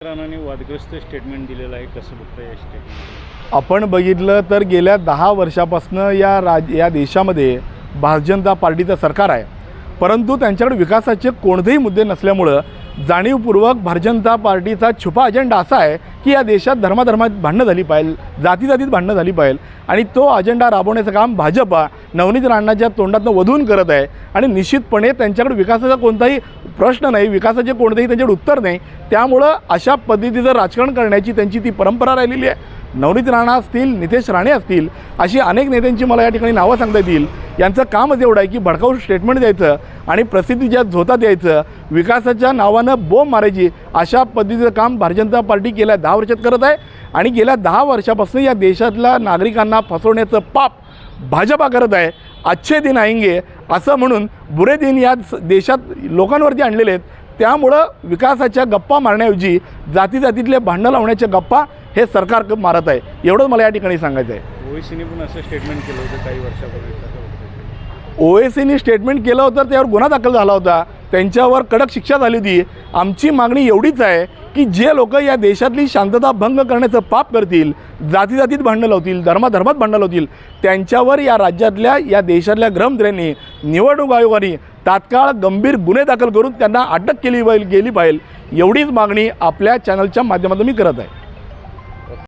वादग्रस्त स्टेटमेंट दिलेलं आहे कसं बघता या स्टेटमेंट आपण बघितलं तर गेल्या दहा वर्षापासनं या राज या देशामध्ये भारतीय जनता पार्टीचं सरकार आहे. परंतु त्यांच्याकडे विकासाचे कोणतेही मुद्दे नसल्यामुळं जाणीवपूर्वक भारजनता पार्टीचा छुपा अजेंडा असा आहे की या देशात धर्माधर्मात भांडणं झाली पाहिजे जाती जातीत भांडणं झाली पाहिजे. आणि तो अजेंडा राबवण्याचं काम भाजपा नवनीत राणाच्या तोंडातनं वधून करत आहे. आणि निश्चितपणे त्यांच्याकडे विकासाचा कोणताही प्रश्न नाही विकासाचे कोणतेही त्यांच्याकडे उत्तर नाही. त्यामुळं अशा पद्धतीचं राजकारण करण्याची त्यांची ती परंपरा राहिलेली आहे. नवनीत राणा असतील नितेश राणे असतील अशी अनेक नेत्यांची मला या ठिकाणी नावं सांगता येतील. यांचं कामच एवढं आहे की भडकाऊ स्टेटमेंट द्यायचं आणि प्रसिद्धीच्या झोता द्यायचं विकासाच्या नावानं बोंब मारायची अशा पद्धतीचं काम भारतीय जनता पार्टी गेल्या दहा वर्षात करत आहे. आणि गेल्या दहा वर्षापासून या देशातल्या नागरिकांना फसवण्याचं पाप भाजपा करत आहे. अच्छे दिन आएंगे असं म्हणून बुरे दिन या स- देशात लोकांवरती आणलेले आहेत. त्यामुळं विकासाच्या गप्पा मारण्याऐवजी जाती जातीतले भांडणं लावण्याच्या गप्पा हे सरकार मारत आहे. एवढंच मला या ठिकाणी सांगायचं आहे ओवेसीने पण असं स्टेटमेंट केलं होतं काही वर्षापूर्वी. ओ ए सीनी स्टेटमेंट केलं होतं त्यावर गुन्हा दाखल झाला होता. त्यांच्यावर कडक शिक्षा झाली होती. आमची मागणी एवढीच आहे की जे लोक या देशातली शांतता भंग करण्याचं पाप करतील जाती जातीत भांडणं लावतील धर्माधर्मात भांडणं लावतील त्यांच्यावर या राज्यातल्या या देशातल्या ग्रहमंत्र्यांनी निवडणूक आयोगाने तात्काळ गंभीर गुन्हे दाखल करून त्यांना अटक केली पाहिजे गेली पाहिजे. एवढीच मागणी आपल्या चॅनलच्या माध्यमातून मी करत आहे.